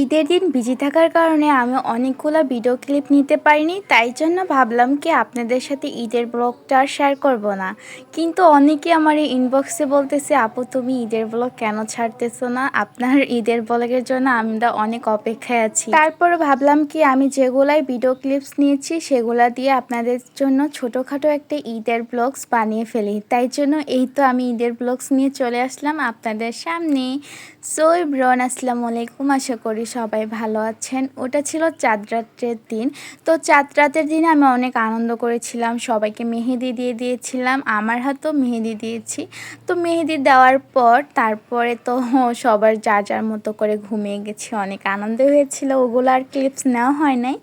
ঈদের দিন বিজি থাকার কারণে আমি অনেকগুলো ভিডিও ক্লিপ নিতে পারিনি, তাই জন্য ভাবলাম কি আপনাদের সাথে ঈদের ব্লগটা আর শেয়ার করব না। কিন্তু অনেকে আমার এই ইনবক্সে বলতেছে, আপু, তুমি ঈদের ব্লগ কেন ছাড়তেছো না? আপনার ঈদের ব্লগের জন্য আমরা অনেক অপেক্ষায় আছি। তারপর ভাবলাম কি আমি যেগুলাই ভিডিও ক্লিপস নিয়েছি, সেগুলা দিয়ে আপনাদের জন্য ছোটোখাটো একটা ঈদের ব্লগস বানিয়ে ফেলি। তাই জন্য এই তো আমি ঈদের ব্লগস নিয়ে চলে আসলাম আপনাদের সামনে। সো ব্রন আসসালামু আলাইকুম। আশা করি সবাই ভালো আছেন। ওটা ছিল চাঁদ রাত্রের দিন। তো চাঁদ রাতের দিন আমি অনেক আনন্দ করেছিলাম, সবাইকে মেহেদি দিয়ে দিয়েছিলাম, আমার হাতেও মেহেদি দিয়েছি। তো মেহেদি দেওয়ার পর তারপরে তো সবার যার যার মতো করে ঘুমিয়ে গেছি, অনেক আনন্দ হয়েছিল। ওগুলো আর ক্লিপস নেওয়া হয় নাই।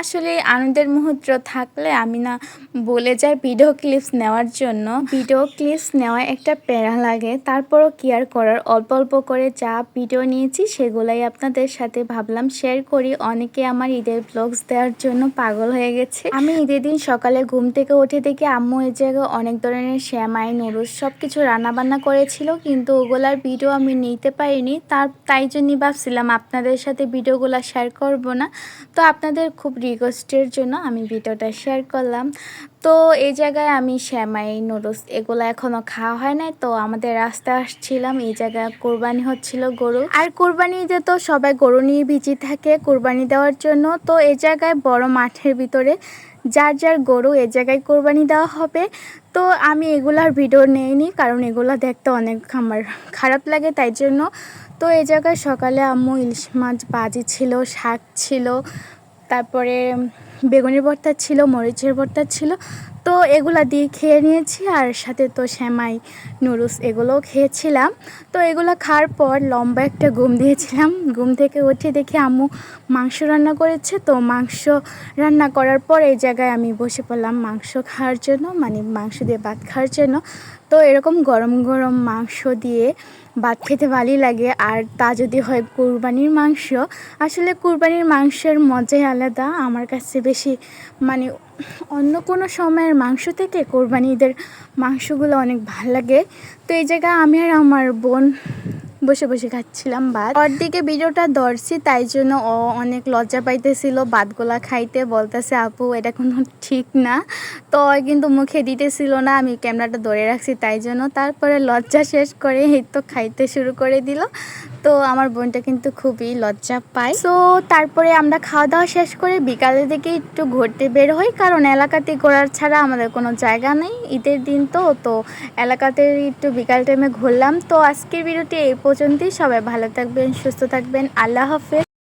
আসলে আনন্দের মুহূর্ত থাকলে আমি না বলে যাই ভিডিও ক্লিপস নেওয়ার জন্য। ভিডিও ক্লিপস নেওয়া একটা প্যারা লাগে, তারপরও কি আর করার? অল্প অল্প করে যা ভিডিও নিয়েছি, সেগুলাই আপনাদের সাথে ভাবলাম শেয়ার করি। অনেকে আমার ঈদের ব্লগস দেওয়ার জন্য পাগল হয়ে গেছে। আমি ঈদের দিন সকালে ঘুম থেকে উঠে দেখি আম্মু এই জায়গায় অনেক ধরনের শ্যামাই, নুডলস সব কিছু রান্নাবান্না করেছিল, কিন্তু ওগুলার ভিডিও আমি নিতে পারিনি। তার, তাই জন্যই ভাবছিলাম আপনাদের সাথে ভিডিওগুলো শেয়ার করব না। তো আপনাদের খুব রিকোয়েস্টের জন্য আমি ভিডিওটা শেয়ার করলাম। তো এই জায়গায় আমি শ্যামাই নুডলস এগুলো এখনও খাওয়া হয় নাই। তো আমাদের রাস্তায় আসছিলাম, এই জায়গায় কোরবানি হচ্ছিল গরু। আর কোরবানিতে তো সবাই গরু নিয়ে বিজি থাকে কোরবানি দেওয়ার জন্য। তো এই জায়গায় বড় মাঠের ভিতরে যার যার গরু এ জায়গায় কোরবানি দেওয়া হবে। তো আমি এগুলার ভিডিও নেইনি কারণ এগুলো দেখতে অনেক আমার খারাপ লাগে তাই জন্য। তো এই জায়গায় সকালে আম্মু ইলিশ মাছ বাজি ছিল, শাক ছিল, তারপরে বেগুনের ভর্তা ছিল মরিচের ভর্তা ছিল এগুলা দিয়ে খেয়ে নিয়েছি আর সাথে তো শ্যামাই নুডলস এগুলোও খেয়েছিলাম। তো এগুলো খাওয়ার পর লম্বা একটা ঘুম দিয়েছিলাম। ঘুম থেকে উঠে দেখি আম্মু মাংস রান্না করেছে। তো মাংস রান্না করার পর এই জায়গায় আমি বসে পড়লাম মাংস খাওয়ার জন্য মানে মাংস দিয়ে ভাত খাওয়ার জন্য। তো এরকম গরম গরম মাংস দিয়ে ভাত খেতে ভালোই লাগে। আর তা যদি হয় কুরবানির মাংস, আসলে কুরবানির মাংসের মজাই আলাদা। আমার কাছে বেশি মানে অন্য কোনো সময়ের মাংস থেকে কোরবানিদের মাংসগুলো অনেক ভালো লাগে। তো এই জায়গায় আমি আর আমার বোন বসে বসে খাচ্ছিলাম ভাত। দিকে ভিডিওটা ধরছি, তাই জন্য ও অনেক লজ্জা পাইতেছিল, ভাতগুলা খাইতে বলতেছে, আপু, এটা কোনো ঠিক না। তো কিন্তু মুখে দিতেছিল না, আমি ক্যামেরাটা ধরে রাখছি, তাই জন্য তারপরে লজ্জা শেষ করে এই তো খাইতে শুরু করে দিল। তো আমার বোনটা কিন্তু খুবই লজ্জা পায়। তো তারপরে আমরা খাওয়া দাওয়া শেষ করে বিকালের দিকে একটু ঘুরতে বের হই, কারণ এলাকাতে ঘোরার ছাড়া আমাদের কোনো জায়গা নেই। ঈদের দিন তো তো এলাকাতে একটু বিকাল টাইমে ঘুরলাম। তো আজকের ভিডিওটি এই পর্যন্তই। সবাই ভালো থাকবেন, সুস্থ থাকবেন। আল্লাহ হাফেজ।